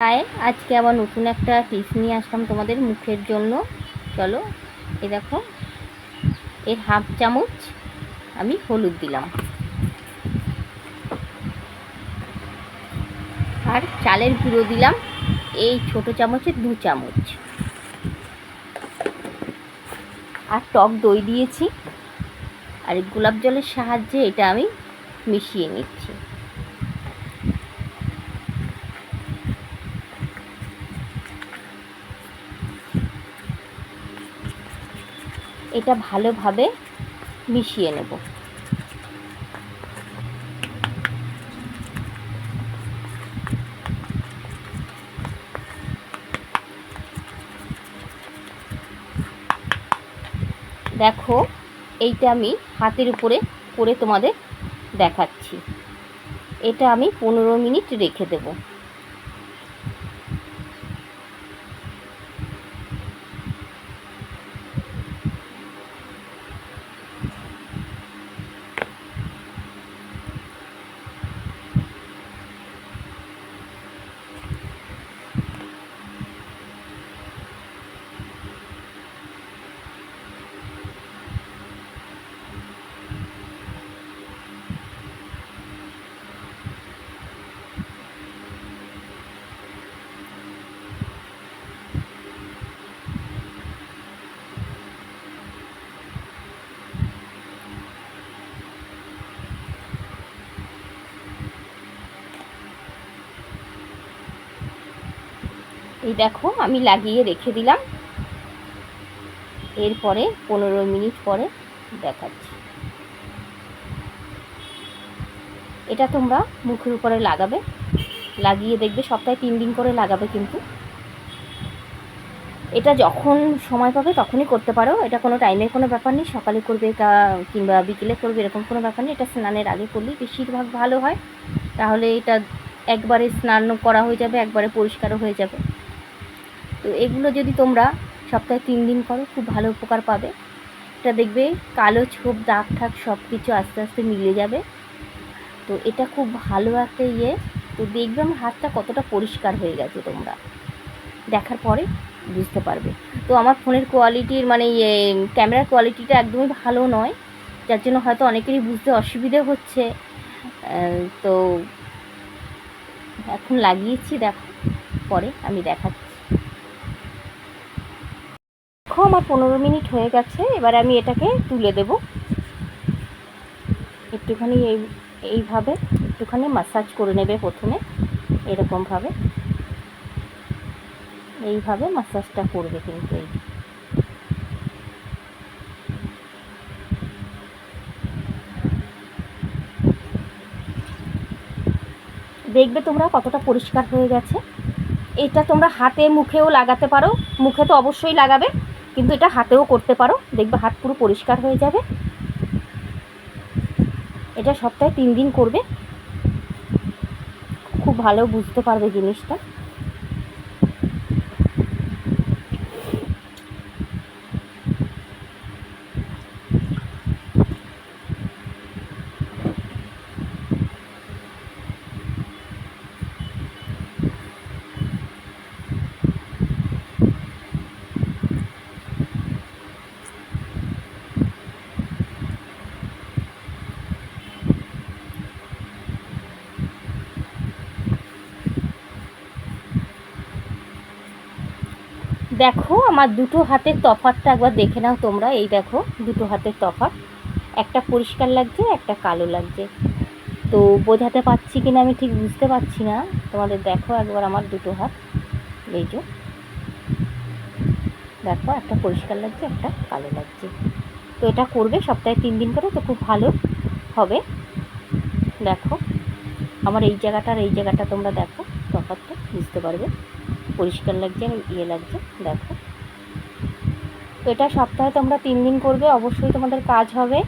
High আজকে আবার নতুন একটা টিপস নিয়ে আসলাম তোমাদের মুখের জন্য। চলো এ দেখো, এর হাফ চামচ আমি হলুদ দিলাম। আর চালের গুঁড়ো দিলাম, এই ছোট চামচের দু চামচ। আর টক দই দিয়েছি। আর গোলাপ জলের সাহায্যে এটা আমি মিশিয়ে নিচ্ছি। এটা ভালোভাবে মিশিয়ে নেব। দেখো, এইটা আমি হাতের উপরে করে তোমাদের দেখাচ্ছি। এটা আমি পনেরো মিনিট রেখে দেবো। এই দেখো, আমি লাগিয়ে রেখে দিলাম। এরপরে পনেরো মিনিট পরে দেখাচ্ছি। এটা তোমরা মুখের উপরে লাগাবে। লাগিয়ে দেখবে সপ্তাহে তিন দিন করে লাগাবে কিন্তু। এটা যখন সময় পাবে তখনই করতে পারো। এটা কোনো টাইমের কোনো ব্যাপার নেই। সকালে করবে কিংবা বিকেলে করবে, এরকম কোনো ব্যাপার নেই। এটা স্নানের আগে করলেই বেশিরভাগ ভালো হয়। তাহলে এটা একবারে স্নান করা হয়ে যাবে, একবারে পরিষ্কারও হয়ে যাবে। তো এগুলো যদি তোমরা সপ্তাহে তিন দিন করো, খুব ভালো উপকার পাবে। এটা দেখবে কালো ছোপ, দাগ ঠাক সব কিছু আস্তে আস্তে মিলে যাবে। তো এটা খুব ভালো একটা ইয়ে। তো দেখবে আমার হাতটা কতটা পরিষ্কার হয়ে গেছে তোমরা। দেখার পরে বুঝতে পারবে। তো আমার ফোনের কোয়ালিটির মানে ইয়ে ক্যামেরার কোয়ালিটিটা একদমই ভালো নয়। যার জন্য হয়তো অনেকেরই বুঝতে অসুবিধে হচ্ছে। তো এখন লাগিয়েছি, দেখো। পরে আমি দেখাচ্ছি দেখো আমার পনেরো মিনিট হয়ে গেছে, এবার আমি এটাকে তুলে দেব। একটুখানি এই, এইভাবে একটুখানি মাসাজ করে নেবে প্রথমে, এরকমভাবে। এইভাবে মাসাজটা করবে কিন্তু এই। দেখবে তোমরা কতটা পরিষ্কার হয়ে গেছে। এটা তোমরা হাতে মুখেও লাগাতে পারো, মুখে তো অবশ্যই লাগাবে। কিন্তু এটা হাতেও করতে পারো। দেখবে হাত পুরো পরিষ্কার হয়ে যাবে। এটা সপ্তাহে তিন দিন করবে। খুব ভালো বুঝতে পারবে জিনিসটা। দেখো, আমার দুটো হাতের তফাতটা একবার দেখে নাও তোমরা। এই দেখো, দুটো হাতের তফাত একটা পরিষ্কার লাগছে, একটা কালো লাগছে। তো বোঝাতে পারছি কিনা আমি ঠিক বুঝতে পারছি না। তোমাদের দেখো একবার আমার দুটো হাত। এই যে। দেখো, একটা পরিষ্কার লাগছে, একটা কালো লাগছে। তো এটা করবে সপ্তাহে তিন দিন করে, তো খুব ভালো হবে। দেখো, আমার এই জায়গাটা আর এই জায়গাটা তোমরা দেখো তফাতটা বুঝতে পারবে। পরিষ্কার লাগছে ইয়ে লাগছে, দেখো। তো এটা সপ্তাহে তোমরা তিন দিন করবে, অবশ্যই তোমাদের কাজ হবে।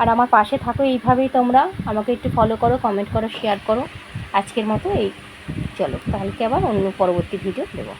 আর আমার পাশে থাকো, এইভাবেই তোমরা আমাকে একটু ফলো করো কমেন্ট করো শেয়ার করো। আজকের মতো এই, চলো। কালকে আবার অন্য পরবর্তী ভিডিও দেবো।